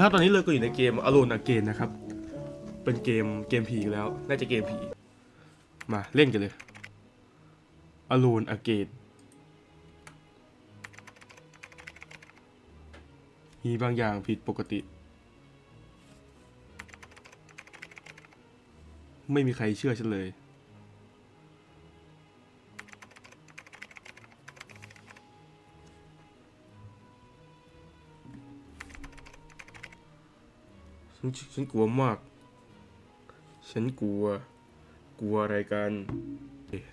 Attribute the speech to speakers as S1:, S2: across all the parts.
S1: ถ้าตอนนี้เลยก็อยู่ในเกม Alone Again นะครับ เป็นเกมเกมผีแล้ว น่าจะเกมผี มาเล่นกันเลย Alone Again มีบางอย่างผิดปกติ ไม่มีใครเชื่อฉันเลย ฉันฉันกลัวมาก ฉันกลัว กลัวอะไรกันเอ๊ะ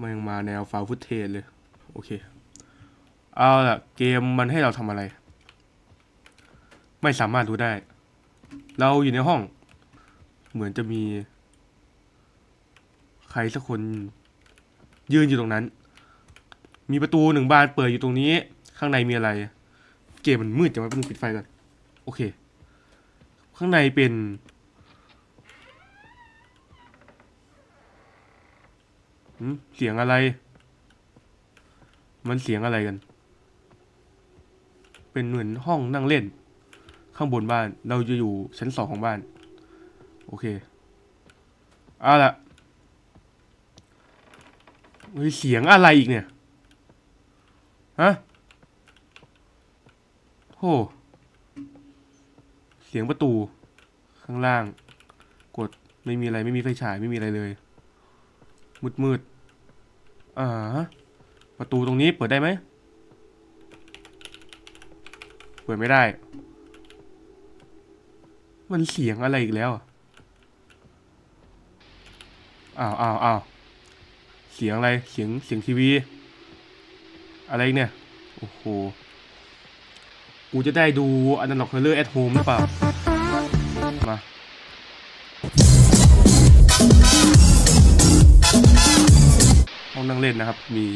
S1: มันยังมาแนวฟาวฟุตเทจเลย โอเค เอาล่ะ เกมมันให้เราทำอะไร ไม่สามารถรู้ได้ เราอยู่ในห้อง เหมือนจะมี ใครสักคน ยืนอยู่ตรงนั้น มีประตูหนึ่งบานเปิดอยู่ตรงนี้ ข้างในมีอะไร เกมมันมืดจังวะเพิ่งปิดไฟก่อน โอเค ข้างในเป็น เสียงอะไร มันเสียงอะไรกัน เป็นเหมือนห้องนั่งเล่น ข้างบนบ้าน เราจะอยู่ชั้นสองของบ้าน โอเค เอาละเฮ้ยเสียงอะไรอีกเนี่ย ฮะ โห เสียงประตู ข้างล่าง กดไม่มีอะไรไม่มีไฟฉายไม่มีอะไรเลย มืดมืดอ่าประตูตรงนี้เปิดได้ไหมเปิดไม่ได้ มันเสียงอะไรอีกแล้วอ้าวอ้าวอ้าวเสียงอะไรเสียงเสียงทีวี อะไรเนี่ย โอ้โห กูจะได้ดูอันนั้นหรอกเฮเลอร์แอทโฮมหรือเปล่า มา ห้องนั่งเล่นนะครับ มี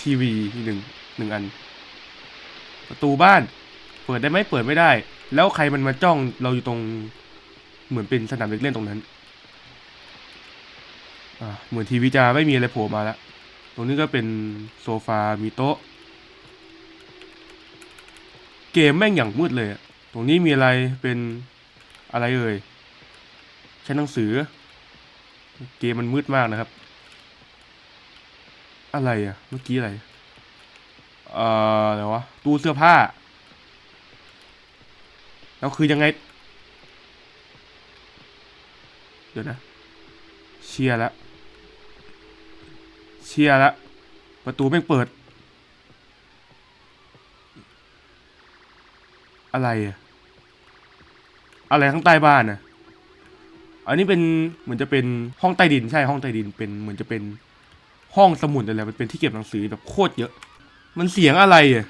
S1: ทีวีหนึ่งหนึ่งอัน ประตูบ้าน เปิดได้ไหมเปิดไม่ได้ แล้วใครมันมาจ้องเราอยู่ตรง เหมือนเป็นสนามเด็กเล่นตรงนั้น อ่า เหมือนทีวีจะไม่มีอะไรโผล่มาแล้ว ตรงนี้ก็เป็นโซฟา มีโต๊ะ เกมแม่งอย่างมืดเลยตรงนี้มีอะไรเป็นอะไรเอ่ยใช้หนังสือ เกมมันมืดมากนะครับ อะไรอะเมื่อกี้อะไรเอ่ออะไรวะตู้เสื้อผ้าแล้วคือยังไง เดี๋ยวนะ เชียร์ละเชียร์ละประตูแม่งเปิด อะไรอะอะไรข้างใต้บ้านนะอันนี้เป็นเหมือนจะเป็นห้องใต้ดินใช่ห้องใต้ดินเป็นเหมือนจะเป็นห้องสมุดอะไรมันเป็นที่เก็บหนังสือแบบโคตรเยอะ มันเสียงอะไรอะ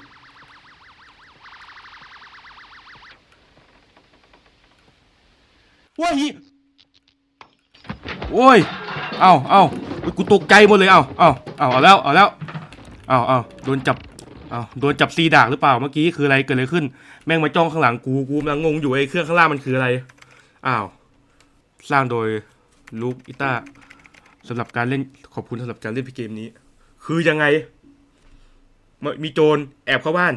S1: ว้ายโอ้ย เอาเอากูตกใจหมดเลย เอาเอาเอาเอาแล้ว เอาแล้ว เอาเอาโดนจับ อาโดนจับซีดากหรือเปล่าเมื่อกี้คืออะไรเกิดอะไรขึ้น แม่งมาจ้องข้างหลังกูกูกำลังงงอยู่ไอ้เครื่องข้างล่างมันคืออะไรอ้าวสร้างโดยลูกอิต้าสำหรับการเล่นขอบคุณสำหรับการเล่นเกมนี้ คือยังไงมมีโจรแอบเข้าบ้าน